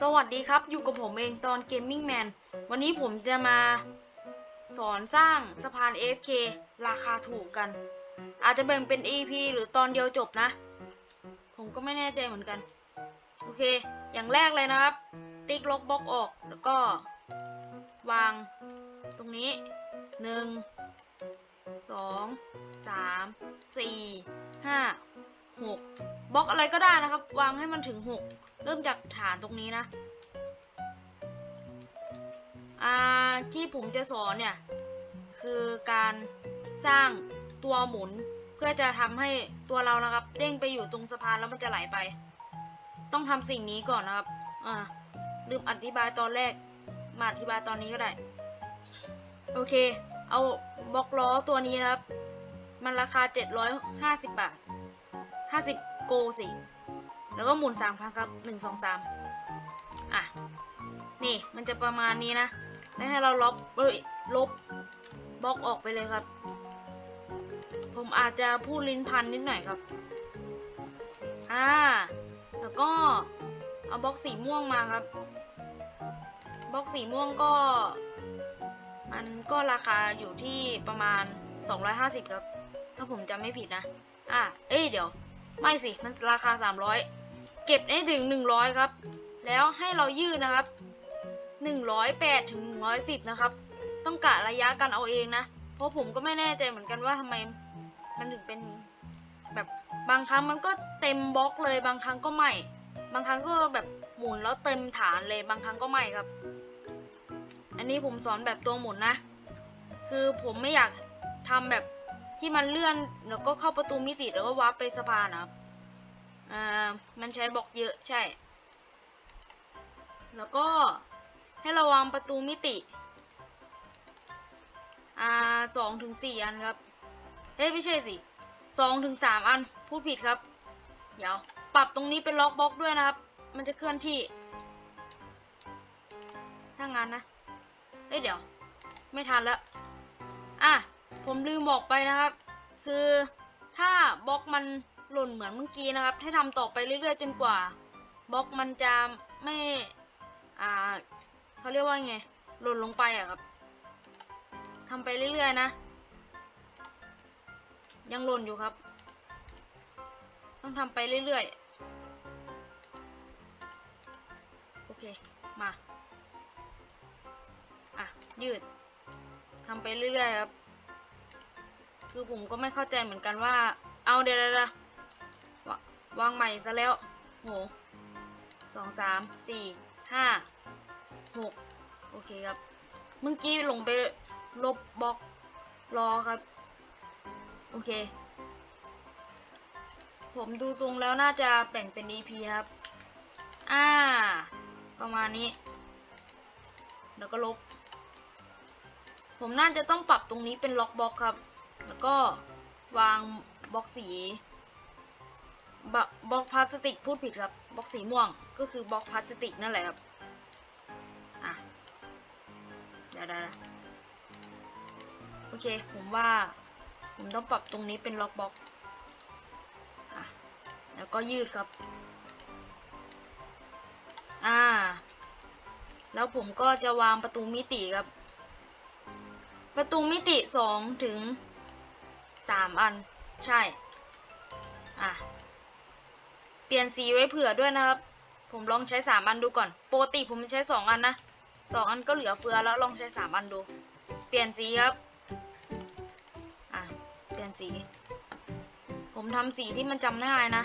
สวัสดีครับ อยู่กับผมเองตอน Gaming Man วันนี้ผมจะมาสอนสร้างสะพาน AFK ราคาถูกกัน อาจจะแบ่งเป็น EP หรือตอนเดียวจบนะ ผมก็ไม่แน่ใจเหมือนกัน โอเค อย่างแรกเลยนะครับ ติ๊กล็อกบล็อกออก แล้วก็ วางตรงนี้หนึ่งสองสามสี่ หกบล็อกอะไรก็ได้นะครับ วางให้มันถึงหกเริ่มจากฐานตรงนี้นะ อ่าที่ผมจะสอนเนี่ย คือการสร้างตัวหมุนเพื่อจะทำให้ตัวเรานะครับ เด้งไปอยู่ตรงสะพานแล้วมันจะไหลไป ต้องทำสิ่งนี้ก่อนนะครับ อ่าลืมอธิบายตอนแรก มาอธิบายตอนนี้ก็ได้ โอเค เอาบล็อกล้อตัวนี้นะครับ มันราคา 750 บาท 50โกสิ แล้วก็หมุนสามครั้งครับหนึ่งสองสามอะ นี่มันจะประมาณนี้นะ แล้วให้เราลบเอ้ยลบบล็อกออกไปเลยครับ ผมอาจจะพูดลิ้นพันนิดหน่อยครับ อ่า แล้วก็เอาบล็อกสีม่วงมาครับ บล็อกสีม่วงก็ มันก็ราคาอยู่ที่ประมาณ 250 ครับ ถ้าผมจำไม่ผิดนะ อะ เอ้ย เดี๋ยว ไม่สิ มันราคา 300 เก็บได้ถึง 100 ครับ แล้วให้เรายืดนะครับ 108ถึง110 นะครับ ต้องกะระยะกันเอาเองนะ เพราะผมก็ไม่แน่ใจเหมือนกันว่าทำไมมันถึงเป็นแบบบางครั้งมันก็เต็มบล็อกเลย บางครั้งก็ไม่ บางครั้งก็แบบหมุนแล้วเต็มฐานเลย บางครั้งก็ไม่ครับ อันนี้ผมสอนแบบตัวหมุนนะ คือผมไม่อยากทำแบบ ที่มันเลื่อนแล้วก็เข้าประตูมิติแล้วก็วาร์ปไปสะพานนะครับอ่ามันใช้บล็อกเยอะใช่ แล้วก็ให้ระวังประตูมิติ อ่าสองถึงสี่อันครับ เฮ้ยไม่ใช่สิสองถึงสามอัน พูดผิดครับ เดี๋ยว ปรับตรงนี้เป็นล็อกบล็อกด้วยนะครับ มันจะเคลื่อนที่ ถ้างั้นนะเอ้ยเดี๋ยว ไม่ทันแล้ว อะ ผมลืมบอกไปนะครับ คือถ้าบล็อกมันหล่นเหมือนเมื่อกี้นะครับ ให้ทำต่อไปเรื่อยๆจนกว่าบล็อกมันจะไม่ อ่าเขาเรียกว่าไง หล่นลงไปอะครับทำไปเรื่อยๆนะ ยังหล่นอยู่ครับ ต้องทำไปเรื่อยๆ โอเค มา อะ ยืดทำไปเรื่อยๆครับ คือผมก็ไม่เข้าใจเหมือนกันว่า เอาเดี๋ยวๆวะวางใหม่ซะแล้วโหสองสามสี่ห้าหกโอเคครับ เมื่อกี้หลงไปลบบล็อกรอครับ โอเค ผมดูทรงแล้วน่าจะแบ่งเป็น EP ครับ อ่า ประมาณนี้ แล้วก็ลบ ผมน่าจะต้องปรับตรงนี้เป็นล็อกบล็อกครับ แล้วก็วางบล็อกสีบล็อกบล็อกพลาสติกพูดผิดครับบล็อกสีม่วงก็คือบล็อกพลาสติกนั่นแหละครับอะเดี๋ยวโอเคผมว่าผมต้องปรับตรงนี้เป็นล็อกบล็อกอะแล้วก็ยืดครับอ่าแล้วผมก็จะวางประตูมิติครับ ประตูมิติสองถึง สามอัน ใช่ อะ เปลี่ยนสีไว้เผื่อด้วยนะครับ ผมลองใช้สามอันดูก่อน ปกติผมใช้สองอันนะสองอันก็เหลือเฟือแล้วลองใช้สามอันดู เปลี่ยนสีครับ อะ เปลี่ยนสี ผมทำสีที่มันจำง่ายนะ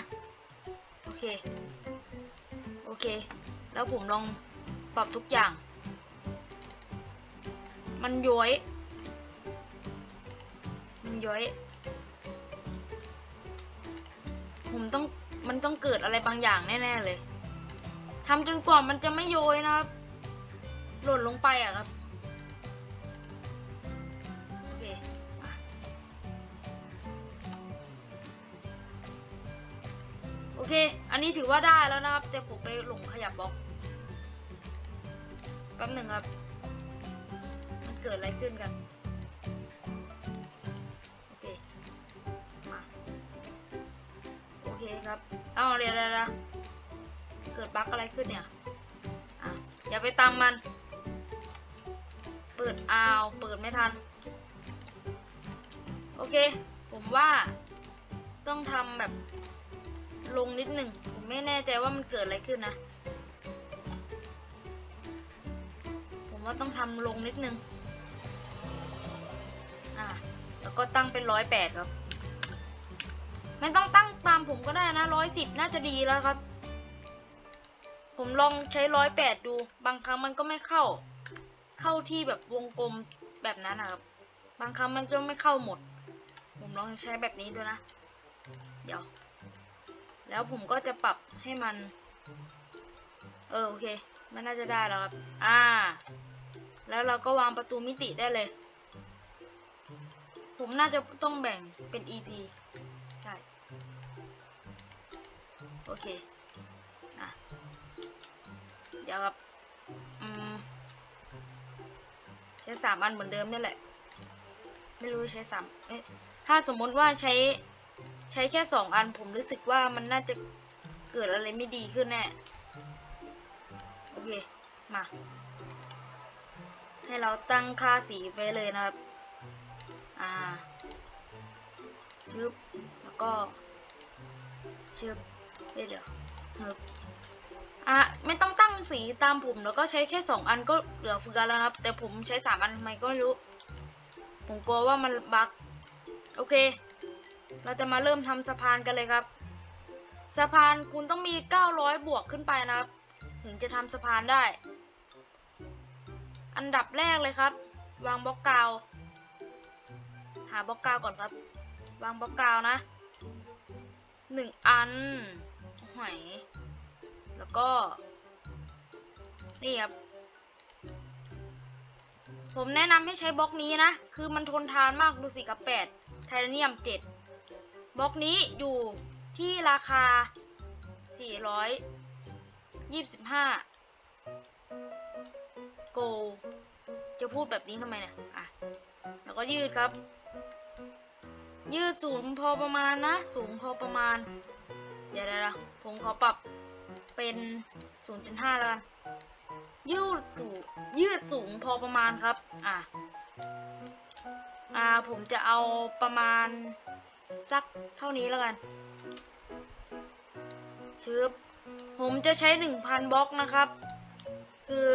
โอเค โอเค แล้วผมลองปรับทุกอย่าง มันย้อยมันย้อย ผมต้องมันต้องเกิดอะไรบางอย่างแน่ๆเลยทำจนกว่ามันจะไม่โยยนะครับ หล่นลงไปอะครับโอเคโอเค อันนี้ถือว่าได้แล้วนะครับ แต่ผมไปหลงขยับบล็อกแป๊บหนึ่งครับ มันเกิดอะไรขึ้นกัน ครับเอาเดี๋ยวๆๆเกิดบั๊กอะไรขึ้นเนี่ยอย่าไปตามมัน เปิดอาวเปิดไม่ทัน โอเค ผมว่าต้องทำแบบลงนิดหนึ่ง ผมไม่แน่ใจว่ามันเกิดอะไรขึ้นนะ ผมว่าต้องทำลงนิดหนึงอ่าแล้วก็ตั้งเป็นร้อยแปดครับ ไม่ต้องตั้งตามผมก็ได้นะร้อยสิบน่าจะดีแล้วครับ ผมลองใช้ร้อยแปดดู บางครั้งมันก็ไม่เข้า เข้าที่แบบวงกลมแบบนั้นนะครับ บางครั้งมันก็ไม่เข้าหมด ผมลองใช้แบบนี้ดูนะ เดี๋ยว แล้วผมก็จะปรับให้มัน เออโอเค มันน่าจะได้แล้วครับ อ่า แล้วเราก็วางประตูมิติได้เลย ผมน่าจะต้องแบ่งเป็น EP โอเคอะเดี๋ยวครับอืมใช้สามอันเหมือนเดิมนี่แหละ ไม่รู้ใช้สามเอ๊ะถ้าสมมติว่าใช้ใช้แค่สองอันผมรู้สึกว่ามันน่าจะเกิดอะไรไม่ดีขึ้นแน่โอเค มา ให้เราตั้งค่าสีไว้เลยนะครับ อ่าชึบแล้วก็ชึบ เอ้ยเดี๋ยวอะไม่ต้องตั้งสีตามผมแล้วก็ใช้แค่สองอันก็เหลือเฟือแล้วครับ แต่ผมใช้สามอันทำไมก็ไม่รู้ ผมกลัวว่ามันบั๊กโอเค เราจะมาเริ่มทำสะพานกันเลยครับ สะพานคุณต้องมี 900 บวกขึ้นไปนะครับ ถึงจะทำสะพานได้ อันดับแรกเลยครับ วางบล็อกกาว หาบล็อกกาวก่อนครับ วางบล็อกกาวนะหนึ่งอัน หอย แล้วก็ นี่ครับ ผมแนะนำให้ใช้บล็อกนี้นะ คือมันทนทานมากดูสิกับแปดไทเทเนียมเจ็ดบล็อกนี้อยู่ที่ราคา 425 โก จะพูดแบบนี้ทำไมเนี่ย อะ แล้วก็ยืดครับ ยืดสูงพอประมาณนะ สูงพอประมาณ เดี๋ยวๆๆ ผมขอปรับเป็น 0.5 แล้วกัน ยืดสูงยืดสูงพอประมาณครับ อะ อ่า ผมจะเอาประมาณสักเท่านี้แล้วกันชึบผมจะใช้ 1,000 บล็อกนะครับ คือ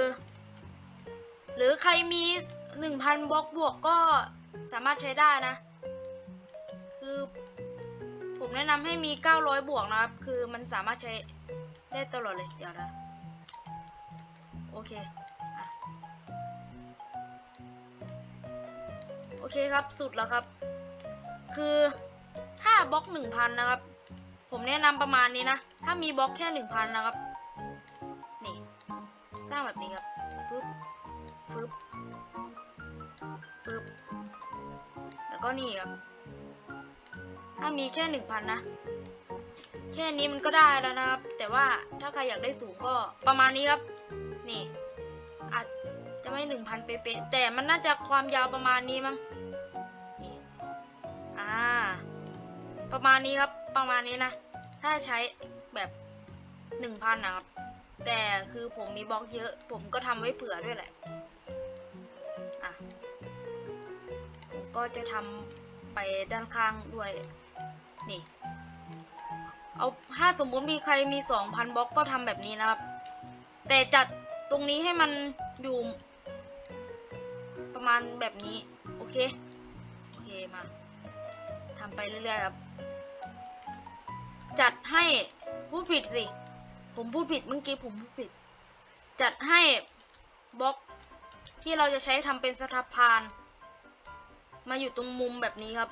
หรือใครมี 1,000 บล็อกบวกก็สามารถใช้ได้นะ คือ แนะนำให้มี 900 บวกนะครับ คือมันสามารถใช้ได้ตลอดเลย เดี๋ยวนะ โอเคโอเคครับ สุดแล้วครับ คือถ้าบล็อก 1,000 นะครับ ผมแนะนำประมาณนี้นะ ถ้ามีบล็อกแค่ 1,000 นะครับ นี่ สร้างแบบนี้ครับปึ๊บฟึบฟึบแล้วก็นี่ครับ ถ้ามีแค่1,000นนะ แค่นี้มันก็ได้แล้วนะครับ แต่ว่าถ้าใครอยากได้สูงก็ประมาณนี้ครับ นี่ อาจจะไม่1,000เป๊ะแต่มันน่าจะความยาวประมาณนี้มั้งนี่อ่า ประมาณนี้ครับ ประมาณนี้นะ ถ้าใช้แบบหนึ่งพันนะครับ แต่คือผมมีบล็อกเยอะ ผมก็ทำไว้เผื่อด้วยแหละอะผมก็จะทำไปด้านข้างด้วย นี่ เอาถ้าสมมุติมีใครมีสองพันบล็อกก็ทำแบบนี้นะครับ แต่จัดตรงนี้ให้มันอยู่ ประมาณแบบนี้ โอเค โอเคมาทำไปเรื่อยๆครับ จัดให้พูดผิดสิ ผมพูดผิดเมื่อกี้ผมพูดผิด จัดให้บล็อกที่เราจะใช้ทำเป็นสถาพาน มาอยู่ตรงมุมแบบนี้ครับ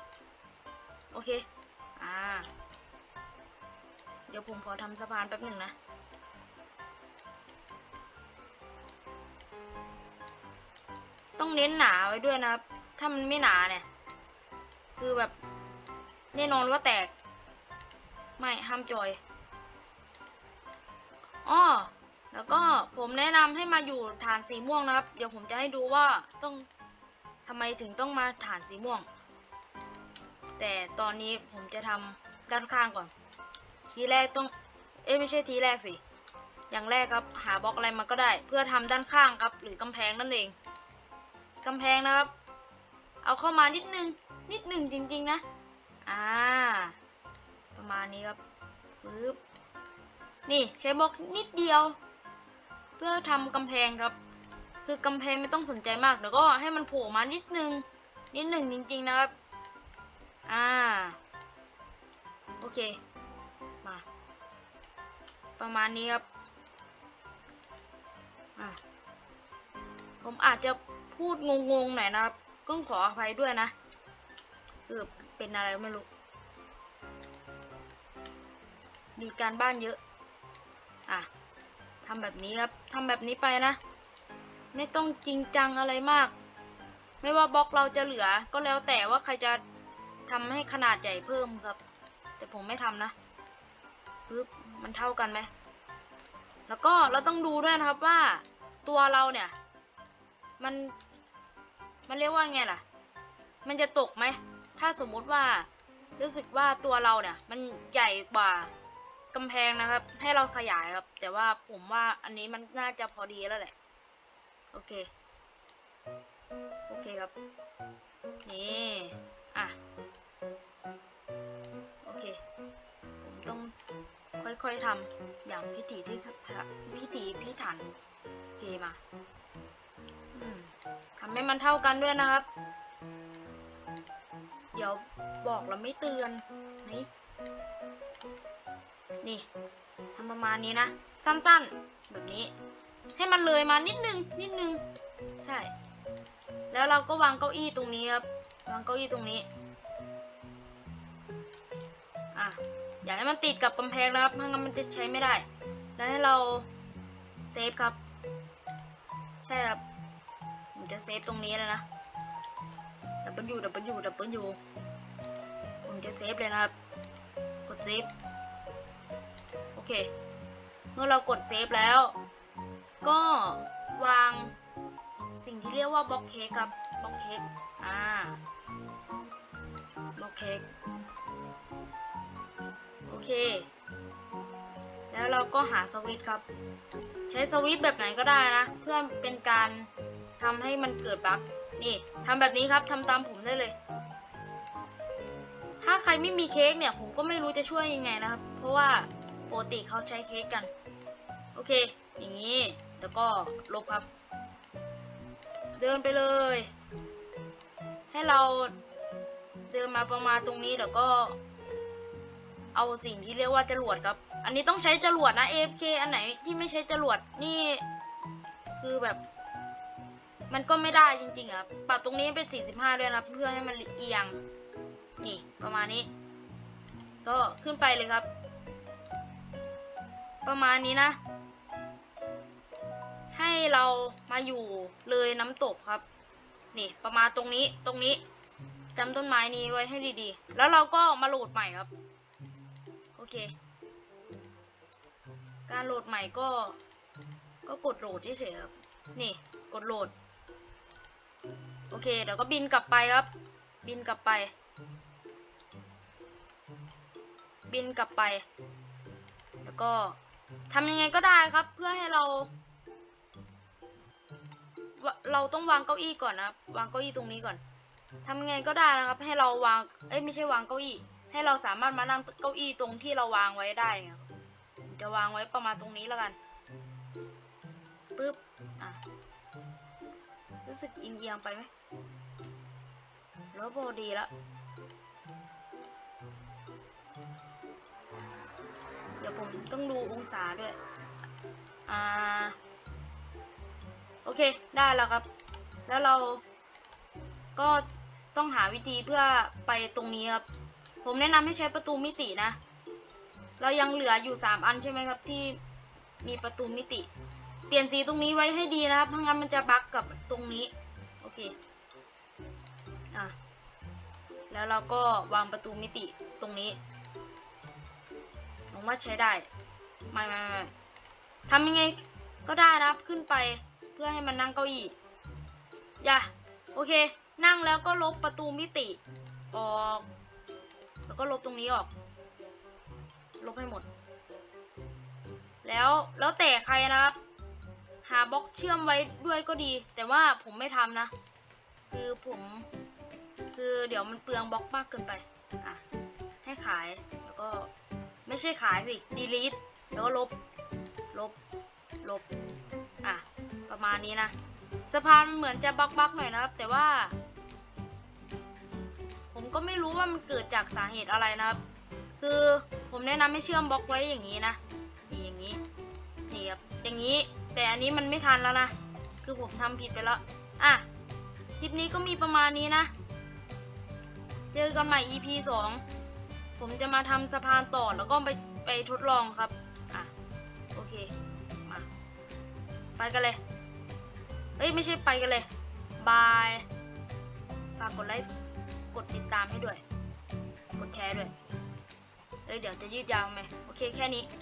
โอเค อ่า เดี๋ยวผมขอทำสะพานแป๊บหนึ่งนะ ต้องเน้นหนาไว้ด้วยนะครับ ถ้ามันไม่หนาเนี่ย คือแบบแน่นอนว่าแตก ไม่ห้ามจอยอ้อแล้วก็ผมแนะนำให้มาอยู่ฐานสีม่วงนะครับ เดี๋ยวผมจะให้ดูว่าต้องทำไมถึงต้องมาฐานสีม่วง แต่ตอนนี้ผมจะทำด้านข้างก่อน ทีแรกต้อง เอ้ไม่ใช่ทีแรกสิ อย่างแรกครับหาบล็อกอะไรมาก็ได้ เพื่อทำด้านข้างครับ หรือกำแพงนั่นเองกำแพงนะครับ เอาเข้ามานิดนึง นิดนึงจริง ๆ นะ อ่า ประมาณนี้ครับปึ๊บนี่ใช้บล็อกนิดเดียว เพื่อทำกำแพงครับ คือกำแพงไม่ต้องสนใจมากเดี๋ยวก็ให้มันโผล่มานิดนึง นิดหนึ่งจริง ๆ นะครับ อ่า โอเค มา ประมาณนี้ครับ อะผมอาจจะพูดงงๆหน่อยนะครับ ก็ขออภัยด้วยนะ คือเป็นอะไรไม่รู้ มีการบ้านเยอะ อะทำแบบนี้ครับทำแบบนี้ไปนะ ไม่ต้องจริงจังอะไรมาก ไม่ว่าบล็อกเราจะเหลือ ก็แล้วแต่ว่าใครจะ ทำให้ขนาดใหญ่เพิ่มครับ แต่ผมไม่ทำนะปึ๊บมันเท่ากันไหมแล้วก็เราต้องดูด้วยนะครับว่าตัวเราเนี่ย มันมันเรียกว่าไงล่ะ มันจะตกไหม ถ้าสมมุติว่ารู้สึกว่าตัวเราเนี่ย มันใหญ่กว่ากำแพงนะครับ ให้เราขยายครับ แต่ว่าผมว่าอันนี้มันน่าจะพอดีแล้วแหละ โอเค โอเคครับ นี่ อะ ต้องค่อยๆทำอย่างพิถีที่พิถีพิถันเคมาทำให้มันเท่ากันด้วยนะครับ เดี๋ยวบอกแล้วไม่เตือน นี่นี่ทำประมาณนี้นะ สั้นๆ แบบนี้ ให้มันเลยมานิดนึง นิดนึง ใช่ แล้วเราก็วางเก้าอี้ตรงนี้ครับ วางเก้าอี้ตรงนี้ อย่าให้มันติดกับกำแพงนะครับไม่งั้นมันจะใช้ไม่ได้ แล้วให้เราเซฟครับ ใช่ครับผมจะเซฟตรงนี้แล้วนะ W W W ผมจะเซฟเลยนะครับ กดเซฟ โอเค เมื่อเรากดเซฟแล้ว ก็วางสิ่งที่เรียกว่าบล็อกเค้กครับ บล็อกเค้ก อ่า บล็อกเค้ก เค แล้วเราก็หาสวิตช์ครับ ใช้สวิตช์แบบไหนก็ได้นะ เพื่อเป็นการทำให้มันเกิดบั๊กนี่ทำแบบนี้ครับทำตามผมได้เลย ถ้าใครไม่มีเค้กเนี่ย ผมก็ไม่รู้จะช่วยยังไงนะครับ เพราะว่าปกติเขาใช้เค้กกัน โอเค อย่างนี้ แล้วก็ลบครับ เดินไปเลย ให้เราเดินมาประมาณตรงนี้แล้วก็ เอาสิ่งที่เรียกว่าจรวดครับ อันนี้ต้องใช้จรวดนะ AFK อันไหนที่ไม่ใช้จรวดนี่ คือแบบ มันก็ไม่ได้จริงๆอะปรับตรงนี้เป็น 45ด้วยนะเพื่อให้มันเอียง นี่ประมาณนี้ ก็ขึ้นไปเลยครับ ประมาณนี้นะ ให้เรามาอยู่เลยน้ำตกครับ นี่ประมาณตรงนี้ตรงนี้จำต้นไม้นี้ไว้ให้ดีๆ แล้วเราก็มาโหลดใหม่ครับ เค การโหลดใหม่ก็ ก็กดโหลดเฉยครับ นี่ กดโหลด โอเค เดี๋ยวก็บินกลับไปครับ บินกลับไป บินกลับไป แล้วก็ทำยังไงก็ได้ครับ เพื่อให้เรา เราต้องวางเก้าอี้ก่อนนะครับ วางเก้าอี้ตรงนี้ก่อนทำยังไงก็ได้นะครับ ให้เราวาง เอ้ยไม่ใช่วางเก้าอี้ ให้เราสามารถมานั่งเก้าอี้ตรงที่เราวางไว้ได้ครับจะวางไว้ประมาณตรงนี้แล้วกันปึ๊บอะรู้สึกเอียงๆไปไหมแล้วพอดีแล้วเดี๋ยวผมต้องดูองศาด้วย อ่า โอเค ได้แล้วครับ แล้วเราก็ต้องหาวิธีเพื่อไปตรงนี้ครับ ผมแนะนำให้ใช้ประตูมิตินะ เรายังเหลืออยู่ 3 อันใช่ไหมครับที่มีประตูมิติ เปลี่ยนสีตรงนี้ไว้ให้ดีนะครับเพราะงั้นมันจะบั๊กกับตรงนี้ โอเค อะ แล้วเราก็วางประตูมิติตรงนี้ผมว่าใช้ได้ ไม่ไม่ไม่ทำยังไงก็ได้นะครับขึ้นไปเพื่อให้มันนั่งเก้าอี้ อย่า โอเค นั่งแล้วก็ลบประตูมิติ ออก แล้วก็ลบตรงนี้ออก ลบให้หมด แล้วแล้วแต่ใครนะครับ หาบล็อกเชื่อมไว้ด้วยก็ดี แต่ว่าผมไม่ทำนะ คือผม คือเดี๋ยวมันเปลืองบล็อกมากเกินไป อะ ให้ขาย แล้วก็ไม่ใช่ขายสิ delete แล้วก็ลบ ลบ ลบ อะ ประมาณนี้นะ สะพานเหมือนจะบักบักๆหน่อยนะครับ แต่ว่า ก็ไม่รู้ว่ามันเกิดจากสาเหตุอะไรนะครับ คือผมแนะนำให้เชื่อมบล็อกไว้อย่างนี้นะนี่อย่างนี้นี่ครับอย่างนี้ แต่อันนี้มันไม่ทันแล้วนะ คือผมทำผิดไปแล้ว อะ คลิปนี้ก็มีประมาณนี้นะ เจอกันใหม่ EP 2ผมจะมาทำสะพานต่อแล้วก็ไปไปทดลองครับ อะ โอเค มา ไปกันเลยเอ้ย ไม่ใช่ไปกันเลย บาย ฝากกดไลค์ กดติดตามให้ด้วย กดแชร์ด้วยเอ้ยเดี๋ยวจะยืดยาวไหมโอเคแค่นี้